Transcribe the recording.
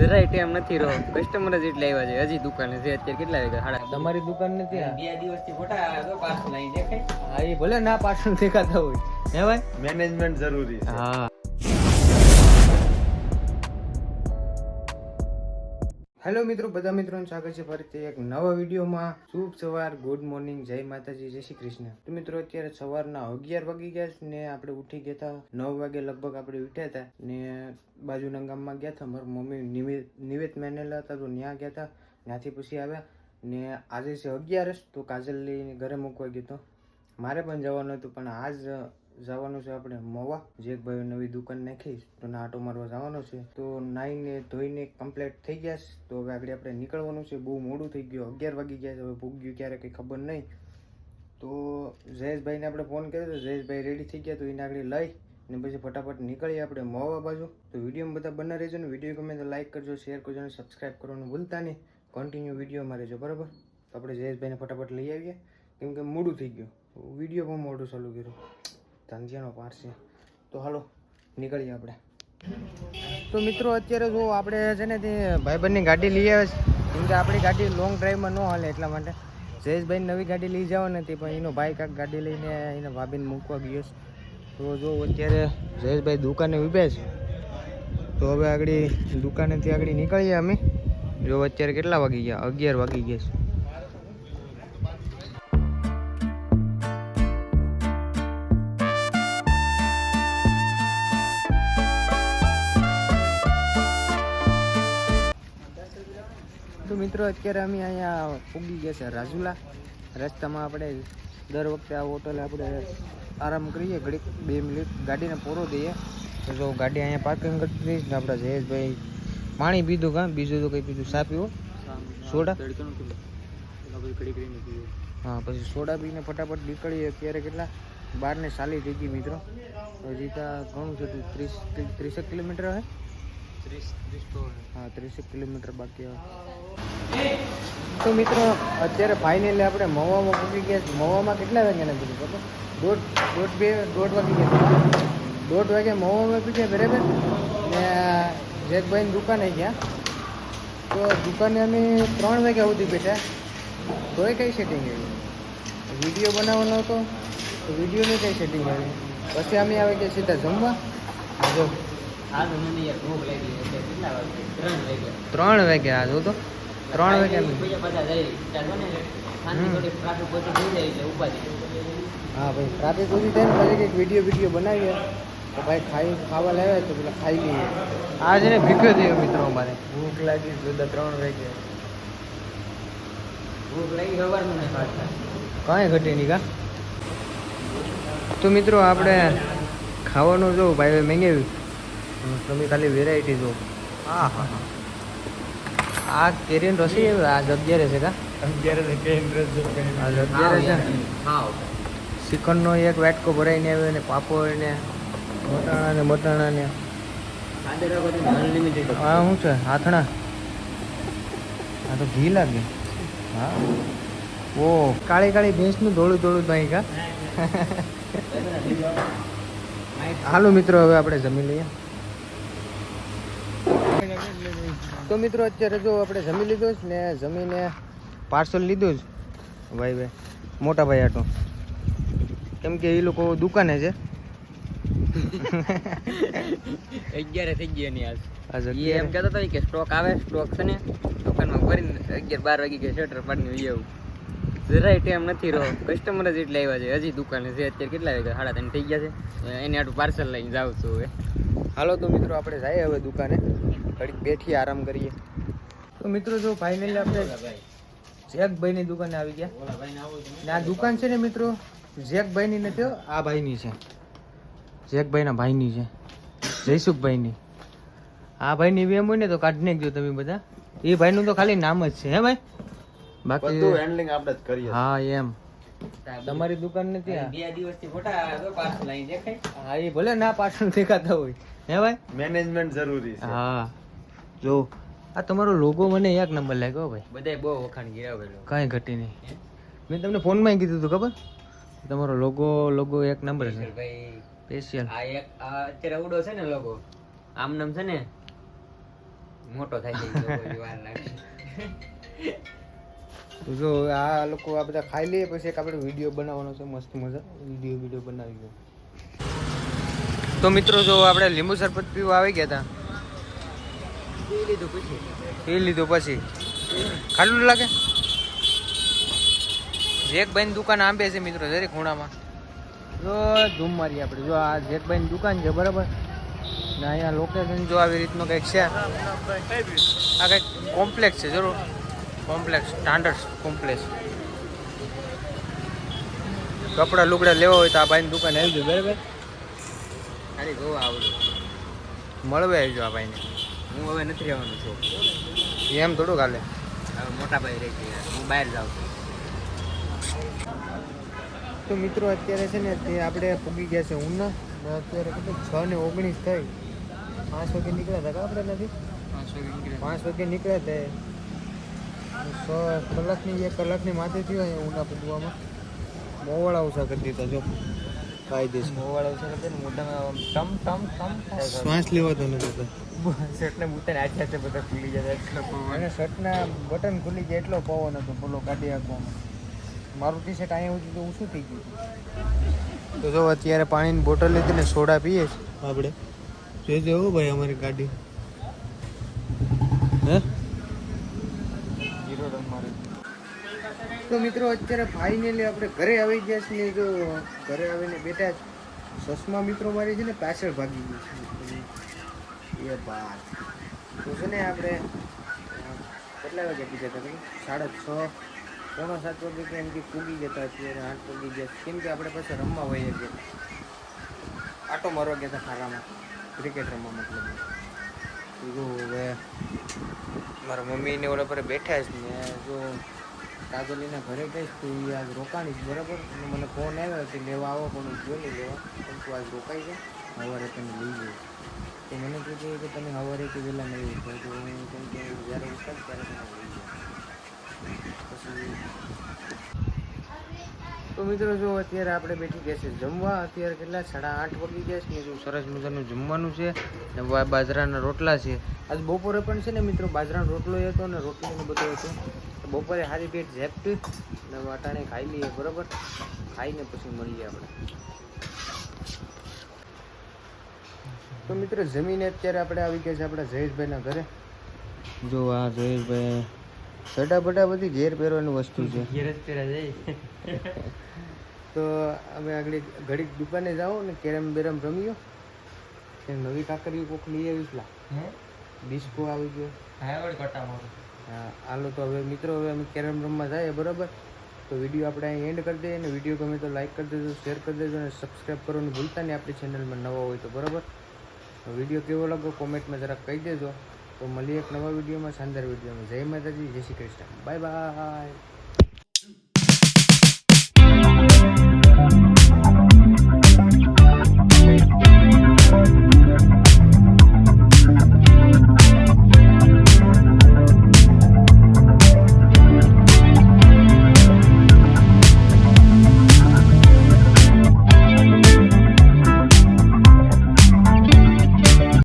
જરાય ટાઈમ નથી રહ્યો. કસ્ટમર જ એટલે આવ્યા છે. હજી દુકાને છે. અત્યારે કેટલા વાગ્યા? સાડા તમારી દુકાન નથી બે દિવસથી ખોટા તો પાર્સલ અહીં દેખાય. હા એ ભલે ના પાછળ દેખાતા હોય. હે ભાઈ? મેનેજમેન્ટ જરૂરી છે. હા. હેલો મિત્રો, બધા મિત્રોનું સ્વાગત છે ફરીથી એક નવા વિડીયોમાં. શુભ સવાર, ગુડ મોર્નિંગ, જય માતાજી, જય શ્રી કૃષ્ણ. તો મિત્રો, અત્યારે સવારના અગિયાર વાગી ગયા છે ને આપણે ઉઠી ગયા હતા નવ વાગે લગભગ આપણે ઉઠ્યા હતા ને બાજુના ગામમાં ગયા હતા. મારા મમ્મી નિવેદ નિવેદ મેનેલા હતા તો ત્યાં ગયા હતા. ત્યાંથી પછી આવ્યા ને આજે છે અગિયારસ, તો કાજલ લઈને ઘરે મૂકવા ગયો હતો. મારે પણ જવાનું હતું, પણ આજ જવાનું છે આપણે મોવા. જે એક ભાઈ નવી દુકાન નાખી તો આટો મારવા જવાનો છે. તો નાઈને ધોઈને કમ્પ્લીટ થઈ ગયા છે તો હવે આગળ આપણે નીકળવાનું છે. બહુ મોડું થઈ ગયું. અગિયાર વાગી ગયા છે. હવે ભૂગ્યું ક્યારે કંઈ ખબર નહીં. તો જયેશભાઈને આપણે ફોન કર્યો તો જયેશભાઈ રેડી થઈ ગયા. તો એને આગળ લઈ ને પછી ફટાફટ નીકળીએ આપણે મોવા બાજુ. તો વિડીયોમાં બધા બના રહેજો ને. વીડિયો ગમે તો લાઈક કરજો શેર કરજો અને સબસ્ક્રાઈબ કરવાનું ભૂલતા નહીં. કન્ટિન્યુ વિડીયોમાં રહેજો બરાબર? તો આપણે જયેશભાઈને ફટાફટ લઈ આવીએ. કેમ કે મોડું થઈ ગયું. વીડિયો પણ મોડું ચાલુ કર્યું. ધાંધિયાનો પાર છે. તો હાલો, નીકળીએ આપણે. તો મિત્રો, અત્યારે જો આપણે છે ને તે ભાઈબંધની ગાડી લઈ આવે છે. કેમ કે આપણી ગાડી લોંગ ડ્રાઈવમાં ન હાલે એટલા માટે. જયેશભાઈ નવી ગાડી લઈ જવાની હતી, પણ એનો ભાઈ કાંક ગાડી લઈને એને ભાભીને મૂકવા ગયો છે. તો જો અત્યારે જયેશભાઈ દુકાને ઊભ્યા છે. તો હવે આગળ દુકાનેથી આગળ નીકળીએ અમે. જો અત્યારે કેટલા વાગી ગયા? અગિયાર વાગી ગયા છે. મિત્રો, અત્યારે અમે અહીંયા પૂગી ગયા છે રાજુલા. રસ્તામાં આપણે દર વખતે આ હોટલે આપણે આરામ કરીએ, ઘડીક બે મિનિટ ગાડીને પૂરો દઈએ. તો જો ગાડી અહીંયા પાર્કિંગ કરી દઈશ ને આપણા જયેશભાઈ પાણી પીધું કાં? બીજું તો કંઈ પીધું? સા પીવો? સોડા? હા, પછી સોડા પીને ફટાફટ નીકળીએ. અત્યારે કેટલા? બારને ચાલી થઈ ગઈ મિત્રો. હજી ત્યાં ઘણું છે ત્રીસ, ત્રીસેક કિલોમીટર હે? હા ત્રીસેક કિલોમીટર બાકી તો મિત્રો અત્યારે ફાઇનલી આપણે મવામાં પૂકી ગયા છે મવામાં કેટલા વાગ્યાના કીધું ખબર? દોઢ દોઢ બે દોઢ વાગી ગયા દોઢ વાગે મવામાં પૂગ્યા બરાબર? ને જેકભાઈની દુકાને ગયા. તો દુકાને અમે ત્રણ વાગ્યા સુધી બેઠા. તોય કઈ સેટિંગ આવી વીડિયો બનાવવાનો હતો તો વિડીયોની કઈ સેટિંગ આવી પછી અમે આવી ગયા સીધા જમવા. જો વાગે? ત્રણ વાગ્યા આ જો તો? ત્રણ ઉપાધિ હા ભાઈ રાતે સુધી થાય ને પછી કંઈક વીડિયો વીડિયો બનાવીએ. તો ભાઈ ખાઈ ખાવા લાવ્યા તો પેલા ખાઈ લઈએ. આ છે ને ભીખ્યો થયો મિત્રો અમારે. ભૂખ લાગી બધા ત્રણ વાગ્યા ભૂખ લાગી સવારનું કાંઈ ઘટે નહીં કા? તો મિત્રો આપણે ખાવાનું જો ભાઈ મંગાવ્યું તમે ખાલી વેરાયટી જો હા હા હા. આ કેરીન રસી આ જગ્યા છે કા? અત્યારે કઈ ઇન્ટરેસ્ટ આ અગિયારે છે ખાવ ચિકનનો એક વાટકો ભરાઈને આવ્યો ને પાપડ ને મટાણા ને મટાણા ને. આ શું છે? હાથણા? આ તો ઘી લાગે. હા. ઓ કાળી કાળી ભેંસનું ધોળું ધોળું ભાઈ કા? હાલો મિત્રો હવે આપણે જમી લઈએ. તો મિત્રો અત્યારે જો આપણે જમી લીધું છે ને જમીને પાર્સલ લીધું જ ભાઈ ભાઈ મોટા ભાઈ આટો કેમ કે એ લોકો દુકાને છે. અગિયારે થઈ ગયા ની આજ એ એમ કહેતો હતો કે સ્ટોક આવે સ્ટોક છે ને દુકાનમાં ભરીને અગિયાર બાર વાગી ગયા શટર પાડીને આવું. જરાય ટાઈમ નથી રહ્યો. કસ્ટમર જ એટલે આવ્યા છે. હજી દુકાને છે. અત્યારે કેટલા વાગ્યા સાડા ત્રણ થઈ ગયા છે. એને આટલું પાર્સલ લઈને જાઉં છું હવે. હાલો તો મિત્રો આપણે જઈએ હવે દુકાને. ઘડીક બેઠી આરામ કરીએ. તો મિત્રો જો ફાઇનલી આપણે જેકભાઈની દુકાને આવી ગયા. ને આ દુકાન છે ને મિત્રો જેકભાઈની નથી આ ભાઈની છે. જેકભાઈના ભાઈની છે જયસુખભાઈની. આ ભાઈની વેમ હોય ને તો કાઢી નાખજો તમે બધા. એ ભાઈનું તો ખાલી નામ જ છે હે ભાઈ? બાકી હેન્ડલિંગ આપણે જ કરીએ. હા એમ. તમારી દુકાન નથી આ? બે દિવસથી ફોટા પાર્સલ અહીં દેખાય. હા એ ભલે ના પાર્સલ દેખાતા હોય. હે ભાઈ? મેનેજમેન્ટ જરૂરી છે. હા. જો. આ તમારો લોગો મને એક નંબર લાગ્યો ભાઈ. બધાય બહુ વખાણ ગિરાવેલો કાંઈ ઘટી નહીં. મેં તમને ફોનમાં કીધું હતું ખબર? તમારો લોગો લોગો એક નંબર છે. ભાઈ. સ્પેશિયલ આ એક આ અત્યારે ઉડો છે ને લોગો આમ નામ છે ને મોટો થાય છે તો જો આ લોકો આ બધા ખાઈ લઈએ પછી એક આપણે વીડિયો બનાવવાનો છે મસ્ત મજા. વીડિયો વીડિયો બનાવી ગયો. તો મિત્રો જો આપણે લીંબુ શરબત પીવા આવી ગયા હતા. એ લીધું પછી. પી લીધું પછી. ખાલું લાગે? જેકભાઈની દુકાન આંબે છે મિત્રો દરેક ખૂણામાં. જો ધૂમ મારી આપણે જો આ જેકભાઈની દુકાન છે બરાબર? ને અહીંયા લોકેશન જો આવી રીતનું કંઈક છે? આ કંઈક કોમ્પ્લેક્સ છે જરૂર. કોમ્પ્લેક્સ સ્ટાન્ડર્ડ કોમ્પ્લેક્સ કપડાં લુગડા લેવા હોય તો આ ભાઈની દુકાન આવી જાય બરાબર? ખાલી જોવા આવું મળવે આવી જાવ આ ભાઈને. હું હવે નથી રહેવાનું છું. એમ થોડું કાલે હવે મોટા ભાઈ રહી ગયા હું બહાર જાઉં છું. તો મિત્રો અત્યારે છે ને તે આપણે પૂગી ગયા છે ઉના. અત્યારે કેટલું છ ને ઓગણીસ થઈ. પાંચ વાગે નીકળ્યા હતા આપણે નથી પાંચ વાગે નીકળ્યા હતા. છ કલાકની એક કલાકની માથે થયો અહીંયા ઉના પૂગવામાં. મોવાળા ઓછા કરી દીધા જો. કાયદેસર મોવાળો કરી ને મોઢામાં ટમ ટમ ટમ શ્વાસ લેવાતો નથી શર્ટને મૂતને આછા છે બધા ખુલી જાય એટલો અને શર્ટના બટન ખુલી જાય એટલો પવન હતો પેલો કાઢી આપવામાં મારું ટી શર્ટ અહીંયા સુધી તો ઊંચું થઈ ગયું તો જો અત્યારે પાણીની બોટલ લીધી ને સોડા પીએ છે. આપણે. જોઈજો હો ભાઈ અમારી ગાડી. હે? જીરો મારે. તો મિત્રો અત્યારે ફાઇનલી આપણે ઘરે આવી ગયા છીએ. ને જો ઘરે આવીને બેઠા જ. ચશ્મા મિત્રો મારી છે ને પાછળ ભાગી ગઈ છે. એ બાત તો છે ને આપણે કેટલા વાગે બીજા હતા સાડા છ. પોણા સાત વાગે કે એમ કે પૂગી જતા અત્યારે આઠ પૂગી ગયા. કેમ કે આપણે પછી રમવા વહીએ છીએ. આટો મારવા ગયા હતા ખારામાં ક્રિકેટ રમવા મતલબ. જો હવે, મારા મમ્મીને ઓલા પર બેઠા છે ને, જો કાજલીના ઘરે ગઈશ તો એ આજ રોકાણીશ બરાબર? મને ફોન આવ્યો કે લેવા આવો, પણ જોઈ લેવા. પણ તું આજ રોકાઈ જાય સવારે તને લઈ જઈશ તો મને કીધું કે તમે સવારે કે વહેલા નહીં ઉઠો તો હું કેમ કે જ્યારે ઉઠાડ ત્યારે તમે પછી તો મિત્રો જો અત્યારે આપણે બેઠી ગયા છે જમવા. અત્યારે કેટલા? સાડા આઠ વાગી ગયા છે જો સરસ મજાનું જમવાનું છે ને બાજરાના રોટલા છે. આજ બપોરે પણ છે ને મિત્રો બાજરાનો રોટલો હતો ને રોટલી બધો હતું. બપોરે સારી પેટ ઝેપટી ને વાટાણે ખાઈ લઈએ, બરાબર? ખાઈને પછી મળીએ આપણે. તો મિત્રો જમીને અત્યારે આપણે આવી ગયા છે આપણા જયેશભાઈના ઘરે. જો આ જયેશભાઈ બડા બધી ઘેર પહેરવાની વસ્તુ છે. ઘેર જ પહેરા જાય તો અમે આગળ ઘડીક દુકાને જાઓ ને કેરમ બેરમ રમીયો એ નવી કાકરી કોક લઈ આવીશ લા હે? ડિસ્કો આવી ગયો. હા હાલો તો હવે મિત્રો હવે અમે કેરમ રમવા જઈએ બરાબર? તો વીડિયો આપણે અહીં એન્ડ કરી દઈએ અને વીડિયો ગમે તો લાઇક કરી દેજો શેર કરી દેજો અને સબસ્ક્રાઈબ કરવાનું ભૂલતા નહીં આપણી ચેનલમાં નવા હોય તો બરાબર? તો વીડિયો કેવો લાગ્યો કોમેન્ટમાં જરાક કહી દેજો. તો મળીએ એક નવા વિડીયોમાં, શાનદાર વિડીયોમાં. જય માતાજી, જય શ્રી કૃષ્ણ. Bye bye.